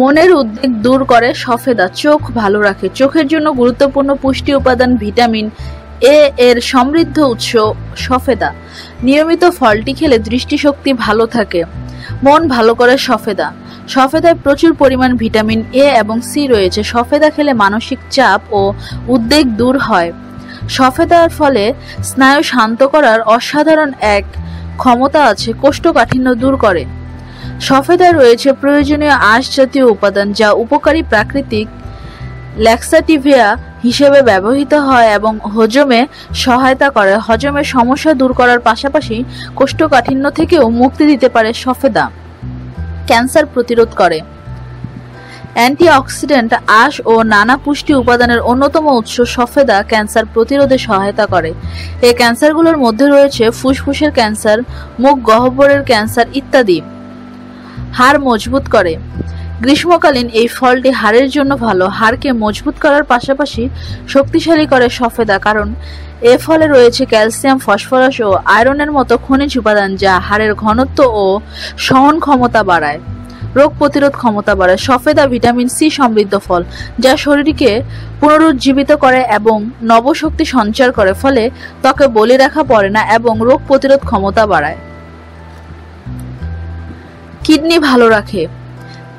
মনের উদ্বেগ দূর করে সফেদা, চোখ ভালো রাখে। চোখের জন্য গুরুত্বপূর্ণ পুষ্টি উপাদান ভিটামিন এ এর সমৃদ্ধ উৎস সফেদা। নিয়মিত ফলটি খেলে দৃষ্টিশক্তি ভালো থাকে। মন ভালো করে সফেদা। সফেদায় প্রচুর পরিমাণ ভিটামিন এ এবং সি রয়েছে। সফেদা খেলে মানসিক চাপ ও উদ্বেগ দূর হয়। সফেদার ফলে স্নায়ু শান্ত করার অসাধারণ এক ক্ষমতা আছে, কোষ্ঠকাঠিন্য দূর করে। সফেদায় রয়েছে প্রয়োজনীয় আঁশ জাতীয় উপাদান যা উপকারী প্রাকৃতিক ল্যাক্সাটিভিয়া হিসেবে ব্যবহৃত হয় এবং হজমে সহায়তা করে। হজমের সমস্যা দূর করার পাশাপাশি কোষ্ঠকাঠিন্য থেকেও মুক্তি দিতে পারে সফেদা। ক্যান্সার প্রতিরোধ করে। অ্যান্টিঅক্সিডেন্ট, আঁশ ও নানা পুষ্টি উপাদানের অন্যতম উৎস সফেদা ক্যান্সার প্রতিরোধে সহায়তা করে। এই ক্যান্সারগুলোর মধ্যে রয়েছে ফুসফুসের ক্যান্সার, মুখ গহ্বরের ক্যান্সার ইত্যাদি। হাড় মজবুত করে। গ্রীষ্মকালীন এই ফলটি হাড়ের জন্য ভালো। হাড়কে মজবুত করার পাশাপাশি শক্তিশালী করে সফেদা, কারণ এ ফলে রয়েছে ক্যালসিয়াম, ফসফরাস ও আয়রনের মতো খনিজ উপাদান যা হাড়ের ঘনত্ব ও সহন ক্ষমতা বাড়ায়। রোগ প্রতিরোধ ক্ষমতা বাড়ায়। সফেদা ভিটামিন সি সমৃদ্ধ ফল, যা শরীরকে পুনরুজ্জীবিত করে এবং নবশক্তি সঞ্চার করে, ফলে ত্বকে বলি রাখা পড়ে না এবং রোগ প্রতিরোধ ক্ষমতা বাড়ায়। কিডনি ভালো রাখে।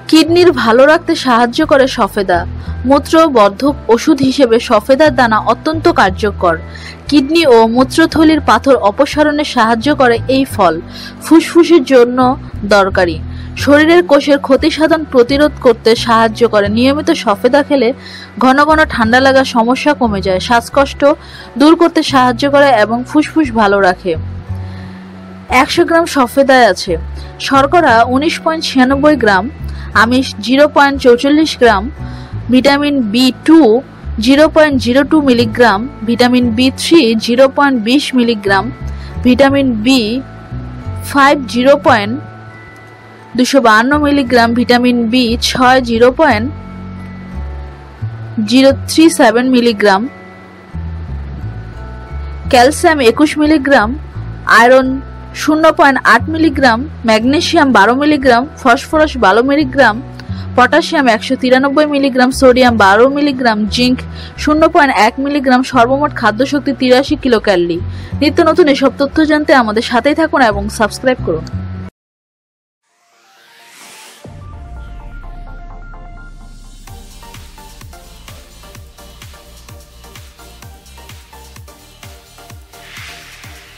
কিডনির ভালো রাখতে সাহায্য করে সফেদা। মূত্রবর্ধক ওষুধ হিসেবে সফেদার দানা অত্যন্ত কার্যকর। কিডনি ও মূত্রথলির পাথর অপসারণে সাহায্য করে এই ফল। ফুসফুসের জন্য দরকারি। শরীরের কোষের ক্ষতি সাধন প্রতিরোধ করতে সাহায্য করে। নিয়মিত সফেদা খেলে ঘন ঘন ঠান্ডা লাগার সমস্যা কমে যায়। শ্বাসকষ্ট দূর করতে সাহায্য করে এবং ফুসফুস ভালো রাখে। একশো গ্রাম সফেদায় আছে। শর্করা উনিশ পয়েন্ট ছিয়ানব্বই গ্রাম, আমিষ জিরো পয়েন্ট চৌচল্লিশ গ্রাম, vitamin B two zero point zero two milligram, vitamin B three zero point বিশ milligram, vitamin B five zero point দুশো বাহান্ন মিলিগ্রাম, ভিটামিন বি ছয় zero point zero three seven milligram, calcium একুশ milligram, iron শূন্য point আট milligram, magnesium বারো milligram, phosphorus বারো milligram, potassium একশো তিরানব্বই মিলিগ্রাম, সোডিয়াম বারো মিলিগ্রাম, জিঙ্ক শূন্য পয়েন্ট এক মিলিগ্রাম, সর্বমোট খাদ্যশক্তি তিরাশি কিলো ক্যালরি নিত্য নতুন এসব তথ্য জানতে আমাদের সাথেই থাকুন এবং সাবস্ক্রাইব করুন।